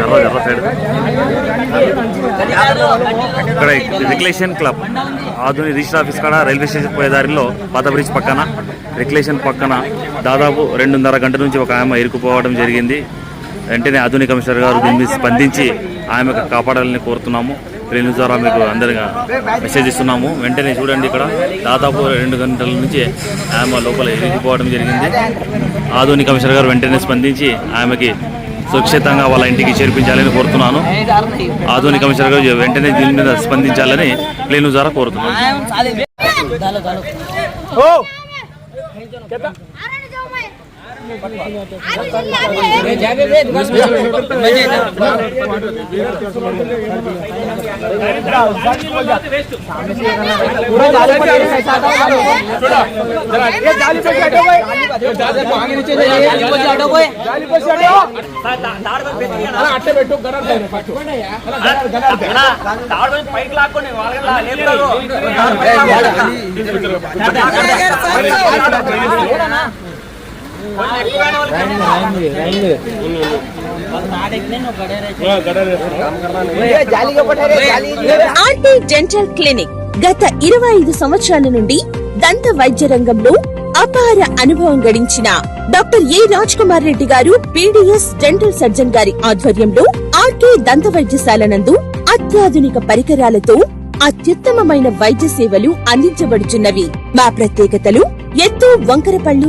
ఎర్ర ఎర్ర సైడ్ ఇక్కడ recreation club Adoni register office కాడ రైల్వే స్టేషన్ పోయే దారిలో పాత బ్రిడ్జ్ పక్కన రిక్లేషన్ పక్కన దాదాపు రెండున్నర గంటల నుంచి ఒక ఆమె ఇరుకుపోవడం జరిగింది. వెంటనే ఆధునిక కమిషనర్ గారు దీని మీద స్పందించి ఆమెకు కాపాడాలని కోరుతున్నాము. ట్రైన్ ద్వారా మీకు అందరిగా మెసేజ్ ఇస్తున్నాము. వెంటనే చూడండి ఇక్కడ. దాదాపు రెండు గంటల నుంచి ఆమె లోపల ఇరిగిపోవడం జరిగింది. ఆధునిక కమిషనర్ గారు వెంటనే స్పందించి ఆమెకి సురక్షితంగా వాళ్ళ ఇంటికి చేర్పించాలని కోరుతున్నాను. ఆధునిక కమిషనర్ గారు వెంటనే దీని మీద స్పందించాలని ప్లేను ద్వారా కోరుతున్నాను. పైకి లాక్కొని వాళ్ళకి ఆర్టీ డెంటల్ క్లినిక్ గత ఇరవై ఐదు సంవత్సరాల నుండి దంత వైద్య రంగంలో అపార అనుభవం గడించిన doctor A Raj Kumar Reddy garu BDS dental surgeon గారి ఆధ్వర్యంలో ఆర్కే దంత వైద్యశాల నందు అత్యాధునిక పరికరాలతో అత్యుత్తమమైన వైద్య సేవలు అందించబడుచున్నవి. మా ప్రత్యేకతలు ఎత్తు వంకర పళ్ళు